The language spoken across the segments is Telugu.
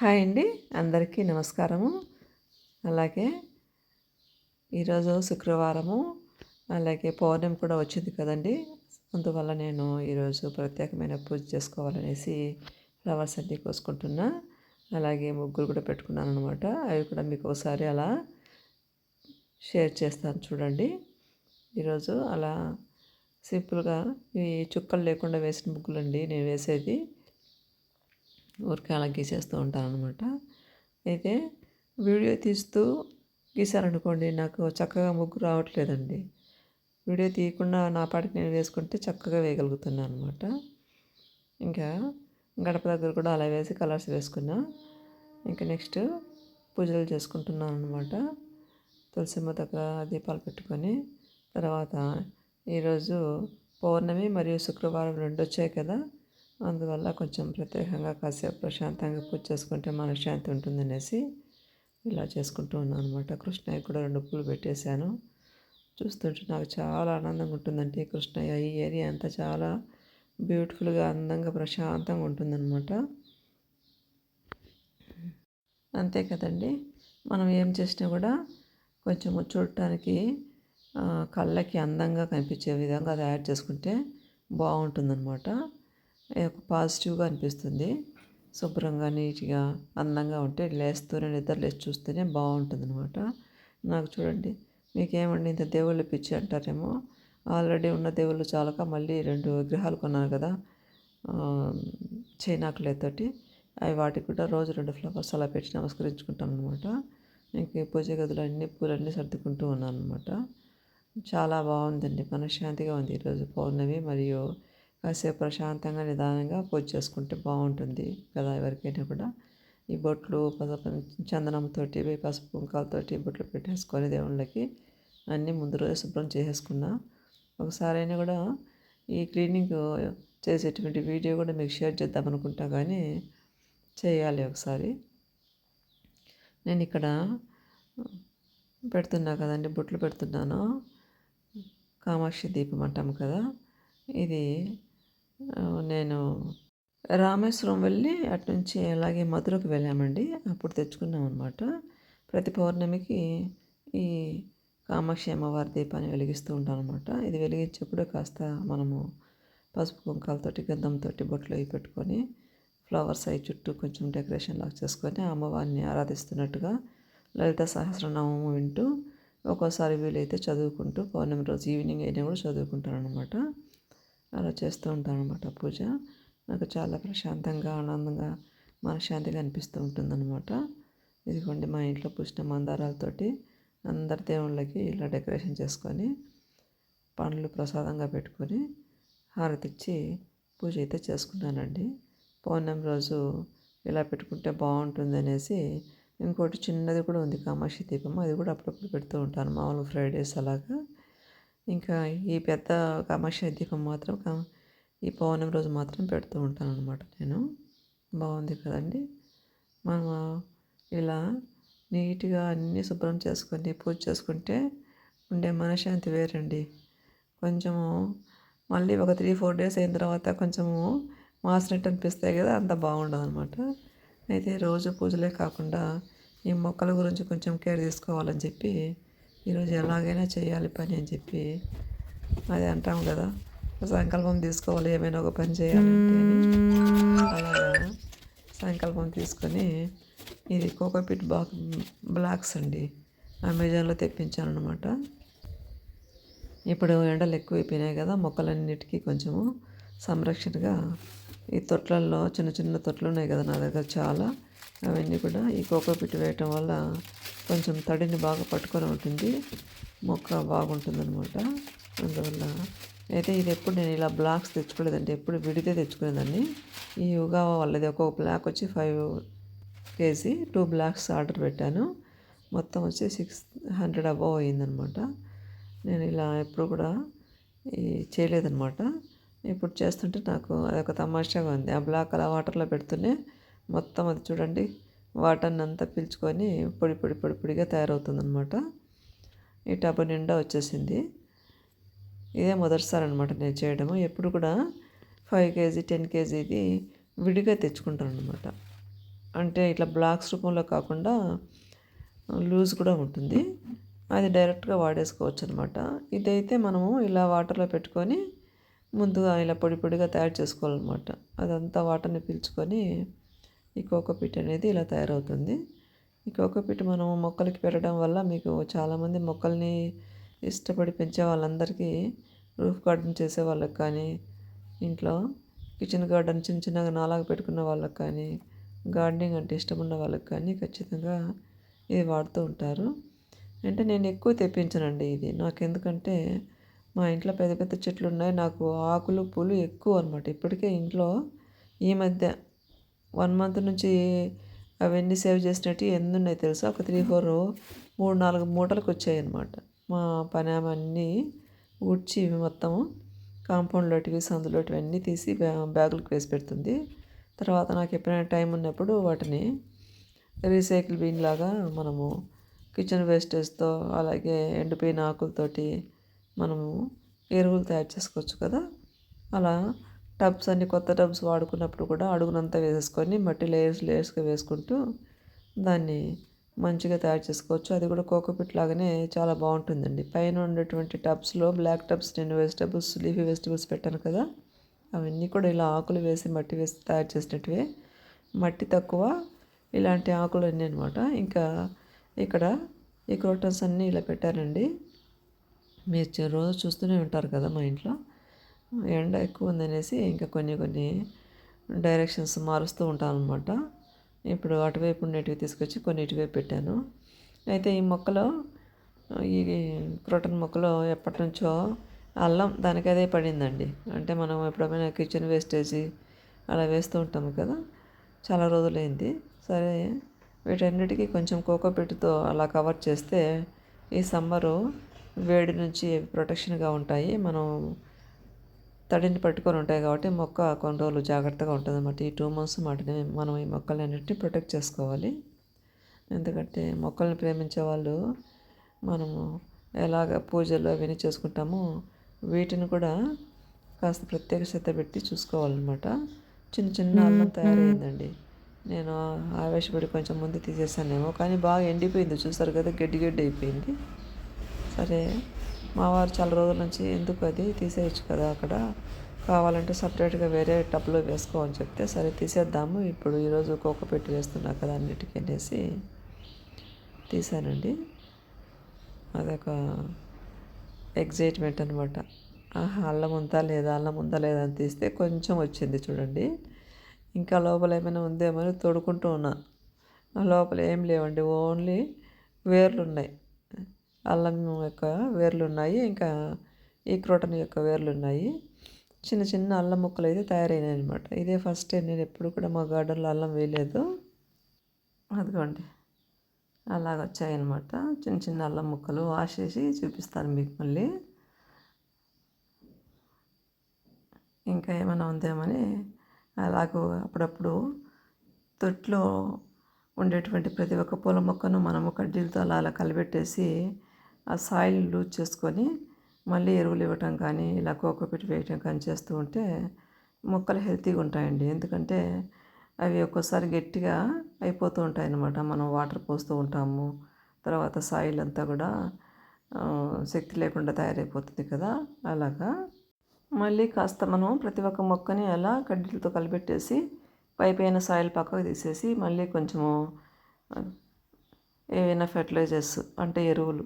హాయ్ అండి. అందరికీ నమస్కారము. అలాగే ఈరోజు శుక్రవారము. అలాగే పౌర్ణమి కూడా వచ్చింది కదండి. అందువల్ల నేను ఈరోజు ప్రత్యేకమైన పూజ చేసుకోవాలనేసి ఫ్లవర్స్ అన్నీ కోసుకుంటున్నా. అలాగే ముగ్గురు కూడా పెట్టుకున్నాను అనమాట అవి కూడా మీకు ఒకసారి అలా షేర్ చేస్తాను చూడండి. ఈరోజు అలా సింపుల్గా ఈ చుక్కలు లేకుండా వేసిన ముగ్గులండి నేను వేసేది. ఊరికే అలా గీసేస్తూ ఉంటాను అనమాట అయితే వీడియో తీస్తూ గీశారనుకోండి నాకు చక్కగా ముగ్గు రావట్లేదండి. వీడియో తీయకుండా నా పాటికి నేను వేసుకుంటే చక్కగా వేయగలుగుతున్నాను అనమాట ఇంకా గడప దగ్గర కూడా అలా వేసి కలర్స్ వేసుకున్నా. ఇంకా నెక్స్ట్ పూజలు చేసుకుంటున్నాను అనమాట తులసిమ్మ దగ్గర దీపాలు పెట్టుకొని తర్వాత ఈరోజు పౌర్ణమి మరియు శుక్రవారం రెండు వచ్చాయి కదా అందువల్ల కొంచెం ప్రత్యేకంగా కాసేపు ప్రశాంతంగా పూజ చేసుకుంటే మనశ్శాంతి ఉంటుందనేసి ఇలా చేసుకుంటూ ఉన్నాను అనమాట కృష్ణయ్య కూడా రెండు పూలు పెట్టేశాను. చూస్తుంటే నాకు చాలా ఆనందంగా ఉంటుందండి. కృష్ణయ్య ఈ ఏరియా అంతా చాలా బ్యూటిఫుల్గా అందంగా ప్రశాంతంగా ఉంటుందన్నమాట. అంతే కదండి. మనం ఏం చేసినా కూడా కొంచెం చూడటానికి కళ్ళకి అందంగా కనిపించే విధంగా తయారు చేసుకుంటే బాగుంటుందన్నమాట. పాజిటివ్గా అనిపిస్తుంది. శుభ్రంగా నీట్గా అందంగా ఉంటే లేస్తూనే నిద్ర లేచి చూస్తేనే బాగుంటుంది అనమాట నాకు చూడండి మీకేమండి ఇంత దేవుళ్ళు పిచ్చి అంటారేమో. ఆల్రెడీ ఉన్న దేవుళ్ళు చాలక మళ్ళీ రెండు విగ్రహాలు కొన్నాను కదా చైనాకులేతోటి. అవి వాటికి కూడా రోజు రెండు ఫ్లవర్స్ అలా పెట్టి నమస్కరించుకుంటాను అనమాట ఇంక పూజ గదులు అన్ని పూలన్నీ సర్దుకుంటూ ఉన్నాను అనమాట చాలా బాగుందండి మనశ్శాంతిగా ఉంది ఈరోజు పౌర్ణమి మరియు కాసేపు ప్రశాంతంగా నిదానంగా పూజ చేసుకుంటే బాగుంటుంది కదా ఎవరికైనా కూడా. ఈ బొట్లు చందనంతో పసుపు కుంకాలతోటి బొట్లు పెట్టేసుకొని దేవుళ్ళకి అన్నీ ముందు రోజు శుభ్రం చేసేసుకున్నా. ఒకసారైనా కూడా ఈ క్లీనింగ్ చేసేటువంటి వీడియో కూడా మీకు షేర్ చేద్దాం అనుకుంటా కానీ చేయాలి ఒకసారి. నేను ఇక్కడ పెడుతున్నా కదండి బొట్లు పెడుతున్నాను. కామాక్షి దీపం అంటాము కదా ఇది నేను రామేశ్వరం వెళ్ళి అటు నుంచి అలాగే మధురకు వెళ్ళామండి. అప్పుడు తెచ్చుకున్నాం అనమాట ప్రతి పౌర్ణమికి ఈ కామాక్షి అమ్మవారి దీపాన్ని వెలిగిస్తూ ఉంటాం అనమాట ఇది వెలిగించేప్పుడు కాస్త మనము పసుపు కుంకాలతోటి గంధంతో బొట్లు అవి పెట్టుకొని ఫ్లవర్స్ అవి చుట్టూ కొంచెం డెకరేషన్ లాగా చేసుకొని అమ్మవారిని ఆరాధిస్తున్నట్టుగా లలిత సహస్రనామం వింటూ ఒక్కోసారి వీలైతే చదువుకుంటూ పౌర్ణమి రోజు ఈవినింగ్ అయినా కూడా చదువుకుంటాను అనమాట అలా చేస్తూ ఉంటాను అనమాట పూజ. నాకు చాలా ప్రశాంతంగా ఆనందంగా మనశ్శాంతిగా అనిపిస్తూ ఉంటుందన్నమాట. ఇదిగోండి మా ఇంట్లో పూసిన మందారాలతోటి అందరి దేవుళ్ళకి ఇలా డెకరేషన్ చేసుకొని పండ్లు ప్రసాదంగా పెట్టుకొని హారతిచ్చి పూజ అయితే చేసుకున్నానండి. పౌర్ణమి రోజు ఇలా పెట్టుకుంటే బాగుంటుంది అనేసి ఇంకోటి చిన్నది కూడా ఉంది కామాక్షి దీపం. అది కూడా అప్పుడప్పుడు పెడుతూ ఉంటాను. మామూలు ఫ్రైడేస్ అలాగా. ఇంకా ఈ పెద్ద కామాక్షి దీపం మాత్రం ఈ పౌర్ణమి రోజు మాత్రం పెడుతూ ఉంటాను అనమాట నేను. బాగుంది కదండి. మనం ఇలా నీట్గా అన్నీ శుభ్రం చేసుకొని పూజ చేసుకుంటే ఉండే మనశ్శాంతి వేరండి. కొంచెము మళ్ళీ ఒక త్రీ ఫోర్ డేస్ అయిన తర్వాత కొంచెము మాసినట్టు అనిపిస్తాయి కదా అంత బాగుండదు అనమాట అయితే రోజు పూజలే కాకుండా ఈ మొక్కల గురించి కొంచెం కేర్ తీసుకోవాలని చెప్పి ఈరోజు ఎలాగైనా చేయాలి పని అని చెప్పి అది అంటాం కదా. సంకల్పం తీసుకోవాలి ఏమైనా ఒక పని చేయాలంటే అలాగా సంకల్పం తీసుకొని ఇది కోకోపిట్ బాక్ బ్లాక్స్ అండి. అమెజాన్లో తెప్పించాను అనమాట ఇప్పుడు ఎండలు ఎక్కువైపోయినాయి కదా మొక్కలన్నిటికీ కొంచెము సంరక్షణగా ఈ తొట్లల్లో చిన్న చిన్న తొట్లు ఉన్నాయి కదా నా దగ్గర చాలా. అవన్నీ కూడా ఈ కోకో పిట్ వేయటం వల్ల కొంచెం తడిని బాగా పట్టుకొని ఉంటుంది. మొక్క బాగుంటుంది అనమాట అందువల్ల అయితే ఇది ఎప్పుడు నేను ఇలా బ్లాక్స్ తెచ్చుకోలేదండి. ఎప్పుడు విడితే తెచ్చుకునేదాన్ని. ఈ యుగా వాళ్ళది ఒక్కొక్క బ్లాక్ వచ్చి five KG two blocks order పెట్టాను. మొత్తం వచ్చి సిక్స్ హండ్రెడ్ అబవ్ అయిందనమాట నేను ఇలా ఎప్పుడు కూడా ఈ చేయలేదనమాట ఇప్పుడు చేస్తుంటే నాకు అదొక తమాషాగా ఉంది. ఆ బ్లాక్ అలా వాటర్లో పెడుతూనే మొత్తం అది చూడండి. వాటర్ని అంతా పీల్చుకొని పొడి పొడి పొడి పొడిగా తయారవుతుందనమాట ఈ టబ్ నిండా వచ్చేసింది. ఇదే మొదటిసారి అనమాట నేను చేయడము. ఎప్పుడు కూడా ఫైవ్ కేజీ టెన్ కేజీది విడిగా తెచ్చుకుంటాను అనమాట అంటే ఇట్లా బ్లాక్స్ రూపంలో కాకుండా లూజ్ కూడా ఉంటుంది. అది డైరెక్ట్గా వాడేసుకోవచ్చు అనమాట ఇదైతే మనము ఇలా వాటర్లో పెట్టుకొని ముందుగా ఇలా పొడి పొడిగా తయారు చేసుకోవాలన్నమాట. అదంతా వాటర్ని పీల్చుకొని ఈ కోకోపీట్ అనేది ఇలా తయారవుతుంది. ఈ కోకోపీట్ మనం మొక్కలకి పెట్టడం వల్ల మీకు చాలామంది మొక్కల్ని ఇష్టపడి పెంచే వాళ్ళందరికీ రూఫ్ గార్డెన్ చేసే వాళ్ళకి కానీ ఇంట్లో కిచెన్ గార్డెన్ చిన్న చిన్నగా నాలాగా పెట్టుకున్న వాళ్ళకి కానీ గార్డెనింగ్ అంటే ఇష్టం ఉన్న వాళ్ళకి కానీ ఖచ్చితంగా ఇది వాడుతూ ఉంటారు. అంటే నేను ఎక్కువ తెప్పించనండి ఇది. నాకు ఎందుకంటే మా ఇంట్లో పెద్ద పెద్ద చెట్లు ఉన్నాయి నాకు ఆకులు పూలు ఎక్కువ అనమాట ఇప్పటికే ఇంట్లో ఈ మధ్య వన్ మంత్ నుంచి అవన్నీ సేవ్ చేసినట్టు ఎన్ని ఉన్నాయి తెలుసా? ఒక త్రీ ఫోర్ మూడు నాలుగు మూటలకు వచ్చాయి అనమాట మా పని అవన్నీ ఉడ్చి ఊడ్చి మొత్తము కాంపౌండ్లోటివి సందులోటివి అన్నీ తీసి బ్యా బ్యాగులకు వేసి పెడుతుంది. తర్వాత నాకు ఎప్పుడైనా టైం ఉన్నప్పుడు వాటిని రీసైకిల్ బిన్ లాగా మనము కిచెన్ వేస్టేజ్తో అలాగే ఎండిపోయిన ఆకులతోటి మనము ఎరువులు తయారు చేసుకోవచ్చు కదా? అలా టబ్స్ అన్ని కొత్త టబ్స్ వాడుకున్నప్పుడు కూడా అడుగునంతా వేసుకొని మట్టి లేయర్స్ లేయర్స్గా వేసుకుంటూ దాన్ని మంచిగా తయారు చేసుకోవచ్చు. అది కూడా కోకోపిట్ లాగానే చాలా బాగుంటుందండి. పైన ఉండేటువంటి టబ్స్లో బ్లాక్ టబ్స్ నేను వెజిటబుల్స్ లీఫీ వెజిటబుల్స్ పెట్టాను కదా అవన్నీ కూడా ఇలా ఆకులు వేసి మట్టి వేసి తయారు చేసినట్టువే. మట్టి తక్కువ ఇలాంటి ఆకులు అన్నీ అనమాట ఇంకా ఇక్కడ ఈ క్రోటన్స్ అన్నీ ఇలా పెట్టారండి మీరు రోజు చూస్తూనే ఉంటారు కదా మా ఇంట్లో. ఎండ ఎక్కువ ఉందనేసి ఇంకా కొన్ని కొన్ని డైరెక్షన్స్ మారుస్తూ ఉంటాను అనమాట ఇప్పుడు అటువైపు ఉండేటివి తీసుకొచ్చి కొన్ని ఇటువైపు పెట్టాను. అయితే ఈ మొక్కలో ఈ క్రోటన్ మొక్కలో ఎప్పటి నుంచో అల్లం దానికి అదే పడిందండి. అంటే మనం ఎప్పుడైనా కిచెన్ వేస్టేజ్ అలా వేస్తూ ఉంటాము కదా చాలా రోజులైంది. సరే వీటన్నిటికీ కొంచెం కోకోపెట్టుతో అలా కవర్ చేస్తే ఈ సమ్మరు వేడి నుంచి ప్రొటెక్షన్గా ఉంటాయి. మనం తడిని పట్టుకొని ఉంటాయి కాబట్టి మొక్క కొన్ని రోజులు జాగ్రత్తగా ఉంటుంది అన్నమాట ఈ టూ మంత్స్ వాటిని మనం ఈ మొక్కలన్నింటినీ ప్రొటెక్ట్ చేసుకోవాలి. ఎందుకంటే మొక్కల్ని ప్రేమించే వాళ్ళు మనము ఎలాగ పూజలు అవన్నీ చేసుకుంటామో వీటిని కూడా కాస్త ప్రత్యేక శ్రద్ధ పెట్టి చూసుకోవాలన్నమాట. చిన్న చిన్న అల్లం తయారైందండి. నేను ఆవేశపడి కొంచెం ముందు తీసేసానేమో కానీ బాగా ఎండిపోయింది. చూసారు కదా గడ్డి గడ్డి అయిపోయింది. సరే మా వారు చాలా రోజుల నుంచి ఎందుకు అది తీసేయచ్చు కదా అక్కడ? కావాలంటే సపరేట్గా వేరే టబ్లో వేసుకోమని చెప్తే సరే తీసేద్దాము ఇప్పుడు ఈరోజు కోక పెట్టి వేస్తున్నా కదా అన్నిటికీ అనేసి తీసానండి. అదొక ఎగ్జైట్మెంట్ అనమాట ఆహా అల్లం ఉందా లేదా? అల్లం ఉందా లేదా అని తీస్తే కొంచెం వచ్చింది చూడండి. ఇంకా లోపల ఏమైనా ఉందేమో అని తోడుకుంటూ ఉన్నా. లోపల ఏం లేవండి ఓన్లీ వేర్లు ఉన్నాయి అల్లం యొక్క వేర్లు ఉన్నాయి ఇంకా ఈ క్రోటన్ యొక్క వేర్లు ఉన్నాయి చిన్న చిన్న అల్లం ముక్కలు అయితే తయారైనాయి అనమాట ఇదే ఫస్ట్ టైం నేను ఎప్పుడు కూడా మా గార్డెన్లో అల్లం వేయలేదు. అదిగోండి అలాగ వచ్చాయన్నమాట. చిన్న చిన్న అల్లం ముక్కలు వాష్ చేసి చూపిస్తాను మీకు మళ్ళీ. ఇంకా ఏమైనా ఉందేమని అలాగూ అప్పుడప్పుడు తొట్లో ఉండేటువంటి ప్రతి ఒక్క పూల మొక్కను మనము కడ్డీలతో అలా అలా కలిపెట్టేసి ఆ సాయిల్ లూజ్ చేసుకొని మళ్ళీ ఎరువులు ఇవ్వటం కానీ ఇలా కోకోపిట్ వేయటం కానీ చేస్తూ ఉంటే మొక్కలు హెల్తీగా ఉంటాయండి. ఎందుకంటే అవి ఒక్కోసారి గట్టిగా అయిపోతూ ఉంటాయి అన్నమాట మనం వాటర్ పోస్తూ ఉంటాము. తర్వాత సాయిల్ అంతా కూడా శక్తి లేకుండా తయారైపోతుంది కదా. అలాగా. మళ్ళీ కాస్త మనం ప్రతి ఒక్క మొక్కని అలా కడ్డీలతో కలిపెట్టేసి పైపైన సాయిల్ పక్కకు తీసేసి మళ్ళీ కొంచెము ఏవైనా ఫెర్టిలైజర్స్ అంటే ఎరువులు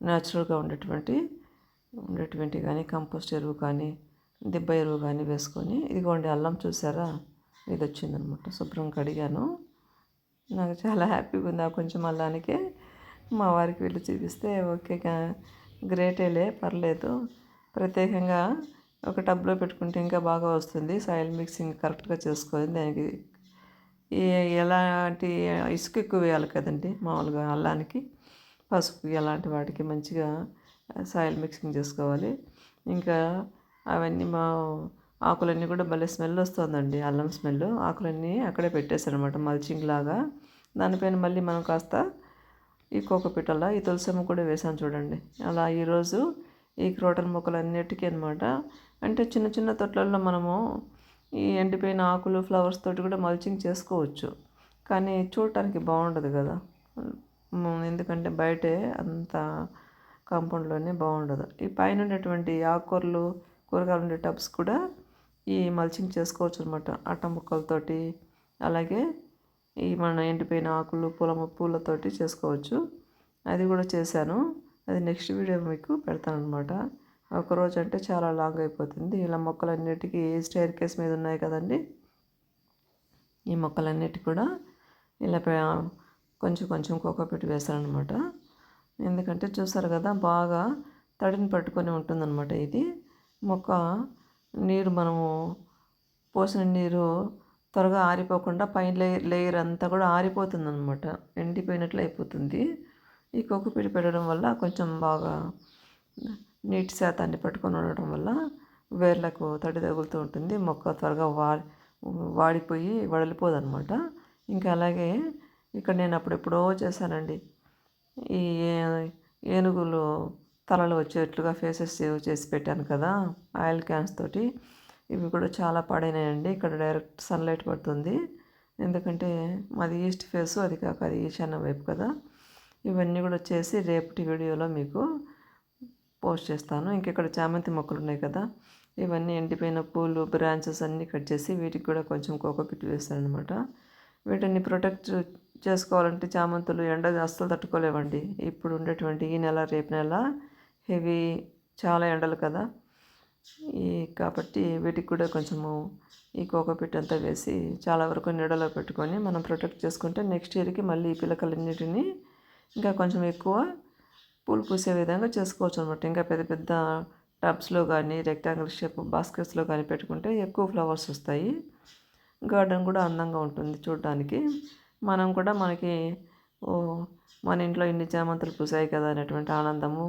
న్యాచురల్గా ఉండేటువంటి ఉండేటువంటి కానీ కంపోస్ట్ ఎరువు కానీ దిబ్బ ఎరువు కానీ వేసుకొని ఇదిగోండి అల్లం చూసారా? ఇది వచ్చిందనమాట. శుభ్రం కడిగాను. నాకు చాలా హ్యాపీగా ఉంది. ఆ కొంచెం అల్లానికే మా వారికి వెళ్ళి చూపిస్తే ఓకే గ్రేటేలే పర్లేదు. ప్రత్యేకంగా ఒక టబ్లో పెట్టుకుంటే ఇంకా బాగా వస్తుంది. సాయిల్ మిక్సింగ్ కరెక్ట్గా చేసుకొని దానికి ఎలాంటి ఇసుక ఎక్కువ వేయాలి కదండి మామూలుగా అల్లానికి. పసుపు అలాంటి వాటికి మంచిగా సాయిల్ మిక్సింగ్ చేసుకోవాలి. ఇంకా అవన్నీ మా ఆకులన్నీ కూడా భలే స్మెల్ వస్తుందండి అల్లం స్మెల్ ఆకులన్నీ అక్కడే పెట్టేశాను అనమాట మల్చింగ్ లాగా. దానిపైన మళ్ళీ మనం కాస్త ఈ కోకపిట్టల ఈ తులసమ్మ కూడా వేసాను చూడండి. అలా ఈరోజు ఈ క్రోటన్ మొక్కలు అన్నిటికీ అనమాట అంటే చిన్న చిన్న తొట్లల్లో మనము ఈ ఎండిపోయిన ఆకులు ఫ్లవర్స్ తోటి కూడా మల్చింగ్ చేసుకోవచ్చు. కానీ చూడటానికి బాగుండదు కదా. ఎందుకంటే బయటే అంత కాంపౌండ్లోనే బాగుండదు. ఈ పైన ఉండేటువంటి ఆకుకూరలు కూరగాయలు ఉండే టబ్స్ కూడా ఈ మల్చింగ్ చేసుకోవచ్చు అనమాట అట్ట ముక్కలతోటి అలాగే ఈ మన ఎండిపోయిన ఆకులు పూల పూలతోటి చేసుకోవచ్చు. అది కూడా చేశాను. అది నెక్స్ట్ వీడియో మీకు పెడతాను అనమాట ఒకరోజు అంటే చాలా లాంగ్ అయిపోతుంది. ఇలా మొక్కలన్నిటికీ స్టైర్ కేస్ మీద ఉన్నాయి కదండి. ఈ మొక్కలన్నిటి కూడా ఇలా కొంచెం కొంచెం కోకోపెట్టి వేసాను వేసారనమాట ఎందుకంటే చూసారు కదా బాగా తడిని పట్టుకొని ఉంటుందన్నమాట ఇది. మొక్క నీరు మనము పోసిన నీరు త్వరగా ఆరిపోకుండా పైన లేయర్ లేయర్ అంతా కూడా ఆరిపోతుందన్నమాట. ఎండిపోయినట్లు అయిపోతుంది. ఈ కోకోపీట్ పెట్టడం వల్ల కొంచెం బాగా నీటి శాతాన్ని పట్టుకొని ఉండటం వల్ల వేర్లకు తడి తగులుతూ ఉంటుంది. మొక్క త్వరగా వా వాడిపోయి వడలిపోదు అనమాట ఇంకా అలాగే ఇక్కడ నేను అప్పుడెప్పుడో చేశానండి. ఈ ఏ- ఏనుగులు తలలు వచ్చేట్లుగా ఫేసెస్ సేవ్ చేసి పెట్టాను కదా ఆయిల్ క్యాన్స్ తోటి. ఇవి కూడా చాలా పాడైనాయండి. ఇక్కడ డైరెక్ట్ సన్లైట్ పడుతుంది. ఎందుకంటే మాది ఈస్ట్ ఫేస్ అది కాక అది ఈశాన్య వైపు కదా. ఇవన్నీ కూడా చేసి రేపటి వీడియోలో మీకు పోస్ట్ చేస్తాను. ఇంకెక్కడ చామంతి మొక్కలు ఉన్నాయి కదా ఇవన్నీ ఎండిపోయిన పూలు బ్రాంచెస్ అన్నీ కట్ చేసి వీటికి కూడా కొంచెం కోకోపిట్ వేస్తాను అనమాట వీటిని ప్రొటెక్ట్ చేసుకోవాలంటే చామంతులు ఎండ అస్సలు తట్టుకోలేవండి. ఇప్పుడు ఉండేటువంటి ఈ నెల రేపు నెల హెవీ చాలా ఎండలు కదా. ఈ కాబట్టి వీటికి కూడా కొంచెము ఈ కోకోపిట్ అంతా వేసి చాలా వరకు నీడలో పెట్టుకొని మనం ప్రొటెక్ట్ చేసుకుంటే నెక్స్ట్ ఇయర్కి మళ్ళీ ఈ పిలకలన్నిటిని ఇంకా కొంచెం ఎక్కువ పూలు పూసే విధంగా చేసుకోవచ్చు అనమాట ఇంకా పెద్ద పెద్ద టబ్స్లో కానీ రెక్టాంగిల్ షేప్ బాస్కెట్స్లో కానీ పెట్టుకుంటే ఎక్కువ ఫ్లవర్స్ వస్తాయి. గార్డెన్ కూడా అందంగా ఉంటుంది చూడడానికి. మనం కూడా మనకి ఓ మన ఇంట్లో ఇన్ని చామంతులు పూసాయి కదా అనేటువంటి ఆనందము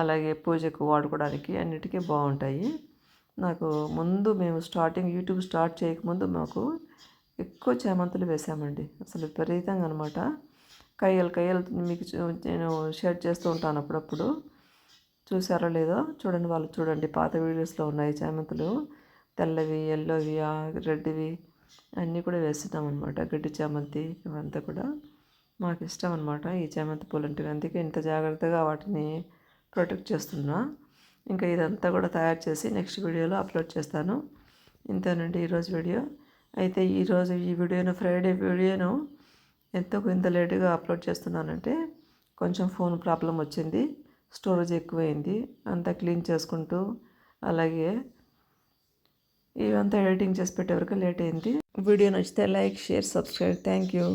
అలాగే పూజకు వాడుకోవడానికి అన్నిటికీ బాగుంటాయి. నాకు ముందు మేము స్టార్టింగ్ యూట్యూబ్ స్టార్ట్ చేయకముందు మాకు ఎక్కువ చామంతులు వేసామండి. అసలు విపరీతంగా అనమాట కయ్యలు కయ్యలు మీకు నేను షేర్ చేస్తూ ఉంటాను అప్పుడప్పుడు. చూసారో లేదో చూడండి వాళ్ళు చూడండి పాత వీడియోస్లో ఉన్నాయి చామంతులు. తెల్లవి ఎల్లోవి రెడ్వి అన్నీ కూడా వేస్తున్నాం అనమాట గడ్డి చామంతి ఇవంతా కూడా మాకు ఇష్టం అనమాట ఈ చామంతి పూలు అంటే అందుకే ఇంత జాగ్రత్తగా వాటిని ప్రొటెక్ట్ చేస్తున్నా. ఇంకా ఇదంతా కూడా తయారు చేసి నెక్స్ట్ వీడియోలో అప్లోడ్ చేస్తాను. ఇంతేనండి ఈరోజు వీడియో. అయితే ఈరోజు ఈ వీడియోను ఫ్రైడే వీడియోను ఎంతో ఇంత లేటుగా అప్లోడ్ చేస్తున్నానంటే కొంచెం ఫోన్ ప్రాబ్లం వచ్చింది. స్టోరేజ్ ఎక్కువైంది. అంతా క్లీన్ చేసుకుంటూ అలాగే ఇవంతా ఎడిటింగ్ చేసి పెట్టే వరకు లేట్ అయింది. వీడియో నచ్చితే like share subscribe. Thank you.